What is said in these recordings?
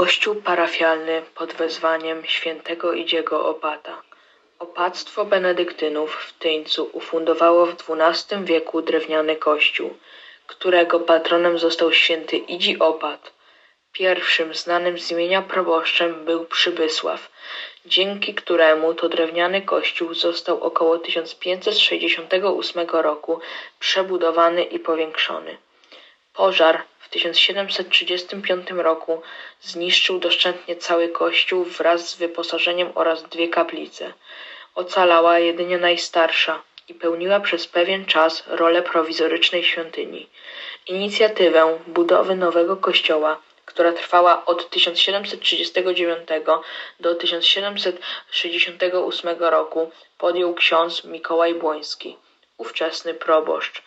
Kościół parafialny pod wezwaniem świętego Idziego Opata. Opactwo benedyktynów w Tyńcu ufundowało w XII wieku drewniany kościół, którego patronem został święty Idzi Opat. Pierwszym znanym z imienia proboszczem był Przybysław, dzięki któremu to drewniany kościół został około 1568 roku przebudowany i powiększony. Pożar 1735 roku zniszczył doszczętnie cały kościół wraz z wyposażeniem oraz dwie kaplice. Ocalała jedynie najstarsza i pełniła przez pewien czas rolę prowizorycznej świątyni. Inicjatywę budowy nowego kościoła, która trwała od 1739 do 1768 roku, podjął ksiądz Mikołaj Błoński ówczesny proboszcz.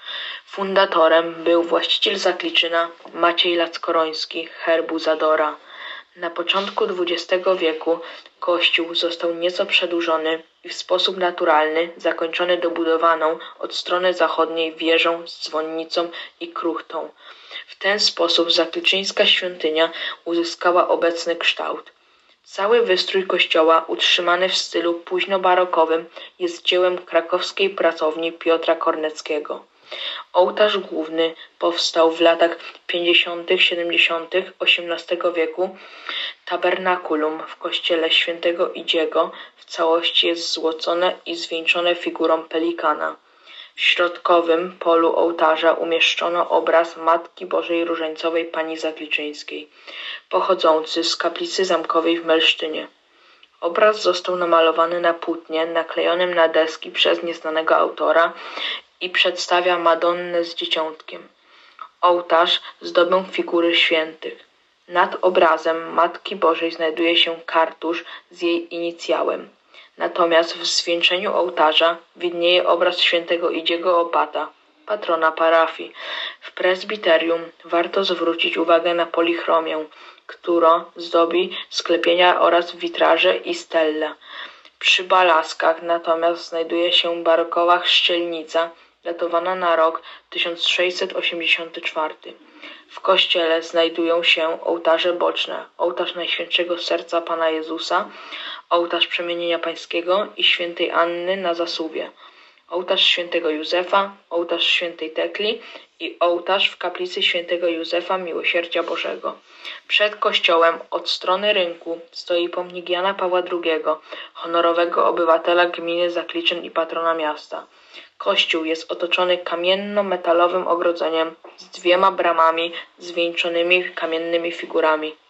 Fundatorem był właściciel zakliczyna Maciej Lackoroński herbu Zadora. Na początku XX wieku kościół został nieco przedłużony i w sposób naturalny zakończony dobudowaną od strony zachodniej wieżą z dzwonnicą i kruchtą. W ten sposób zakliczyńska świątynia uzyskała obecny kształt. Cały wystrój kościoła, utrzymany w stylu późnobarokowym, jest dziełem krakowskiej pracowni Piotra Korneckiego. Ołtarz główny powstał w latach 50., 70. XVIII wieku. Tabernakulum w kościele świętego Idziego w całości jest złocone i zwieńczone figurą pelikana. W środkowym polu ołtarza umieszczono obraz Matki Bożej Różańcowej Pani Zakliczyńskiej, pochodzący z kaplicy zamkowej w Melsztynie. Obraz został namalowany na płótnie naklejonym na deski przez nieznanego autora i przedstawia Madonnę z dzieciątkiem. Ołtarz zdobią figury świętych. Nad obrazem Matki Bożej znajduje się kartusz z jej inicjałem. Natomiast w zwieńczeniu ołtarza widnieje obraz świętego Idziego Opata, patrona parafii. W prezbiterium warto zwrócić uwagę na polichromię, którą zdobi sklepienia oraz witraże i stelle. Przy balaskach natomiast znajduje się barokowa chrzcielnica, datowana na rok 1684. W kościele znajdują się ołtarze boczne, ołtarz Najświętszego Serca Pana Jezusa, ołtarz Przemienienia Pańskiego i Świętej Anny na zasuwie, ołtarz Świętego Józefa, ołtarz Świętej Tekli i ołtarz w kaplicy Świętego Józefa Miłosierdzia Bożego. Przed kościołem od strony rynku stoi pomnik Jana Pawła II, honorowego obywatela gminy Zakliczyn i patrona miasta. Kościół jest otoczony kamienno-metalowym ogrodzeniem z dwiema bramami zwieńczonymi kamiennymi figurami.